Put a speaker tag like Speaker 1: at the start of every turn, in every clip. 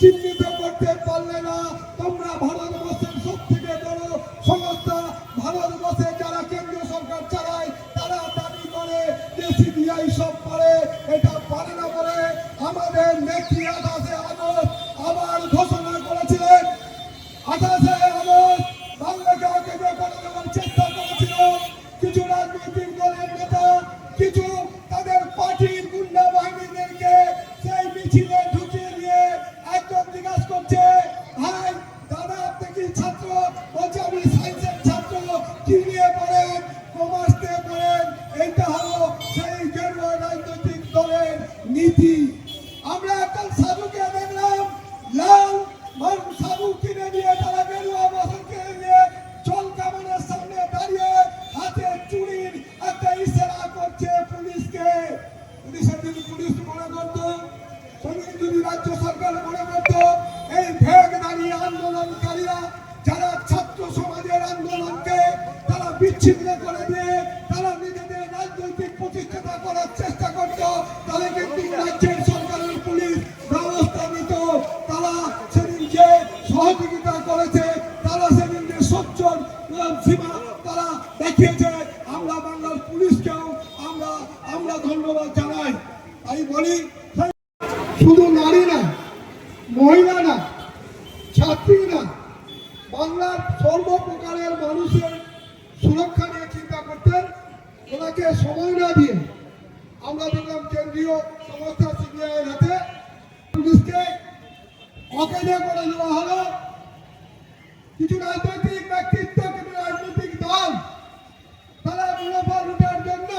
Speaker 1: চিহ্নিত করতে পারলে না? তোমরা ভারতবর্ষের সব থেকে বড় সংস্থা। ভারতবর্ষে যারা কেন্দ্রীয় সরকার চালায়, তারা দাবি করে যে সিবিআই সব পারে, এটা পারে না বলে আমাদের নেত্রী নিয়ে পড়েন কমার্স নিয়ে এইটা হলো সেই গেরুয়া রাজনৈতিক দলের নীতি। আমরা একটা সাধুকে দেখলাম, লাল সাধু কিনে নিয়ে তারা গেরুয়া বসন কিনে নিয়ে চল কামানের সামনে দাঁড়িয়ে হাতে চুরির একটা ইশারা করছে পুলিশকে। যদি পুলিশ মনে করতো যদি রাজ্য সরকার মনে করতো, এই ভেগ দাঁড়িয়ে আন্দোলনকারীরা করেছে তারা সেদিন সচ্ছল সীমা তারা দেখিয়েছে। আমরা বাংলার পুলিশকেও আমরা আমরা ধন্যবাদ জানাই। তাই বলি, শুধু নারী না, মহিলা না, ছাত্রী না, বাংলার সর্বপ্রকারের মানুষের সুরক্ষা নিয়ে চিন্তা করতেন, ওনাকে সময় না দিয়ে আমরা দেখলাম কেন্দ্রীয় সংস্থা সিবিআই এর হাতে পুলিশকে অকেজে করে দেওয়া হলো। কিছু রাজনৈতিক ব্যক্তিত্ব, কিছু রাজনৈতিক দল, তারা মুনাফা লুটার জন্য,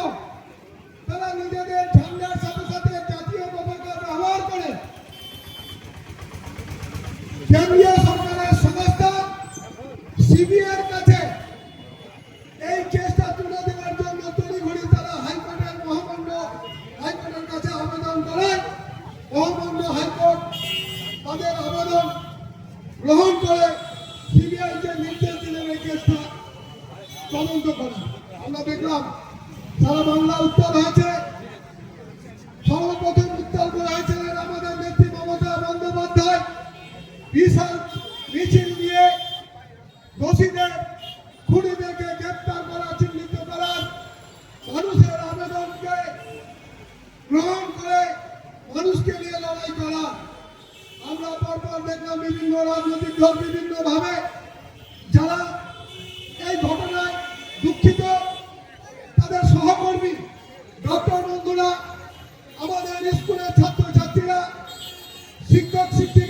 Speaker 1: তারা নিজেদের ঝান্ডার সাথে সাথে জাতীয় পতাকা ব্যবহার করে কেন্দ্রীয় সরকারের সংস্থা সিবিআইয়ের কাছে এই কেসটা তুলে দেওয়ার জন্য তড়িঘড়ি তারা হাইকোর্টের মহামান্য হাইকোর্টের কাছে আবেদন করেন। মহামান্য হাইকোর্ট তাদের আবেদন গ্রহণ করে তদন্ত করা। আমরা দেখলাম সারা বাংলা উত্তর হয়েছে। সর্বপ্রথম উত্তর করে হয়েছিলেন আমাদের নেত্রী মমতা বন্দ্যোপাধ্যায়। বিশাল মিছিল নিয়ে দোষীদের, খুনিদেরকে গ্রেপ্তার করা, চিহ্নিত করার মানুষের আবেদনকে গ্রহণ করে মানুষকে নিয়ে লড়াই করা। আমরা পরপর দেখলাম বিভিন্ন রাজনৈতিক দল বিভিন্ন ভাবে যারা এই ঘটনায় দুঃখিত তাদের সহকর্মী ডক্টর বন্ধুরা আমাদের স্কুলের ছাত্রছাত্রীরা শিক্ষক শিক্ষিকারা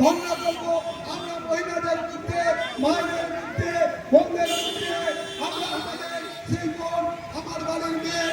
Speaker 1: ধর্ণা করব আমরা মহিলাদের মধ্যে, মায়েদের মধ্যে, বোনদের মধ্যে, আমরা আমাদের সেই আমার বাড়ির মেয়ে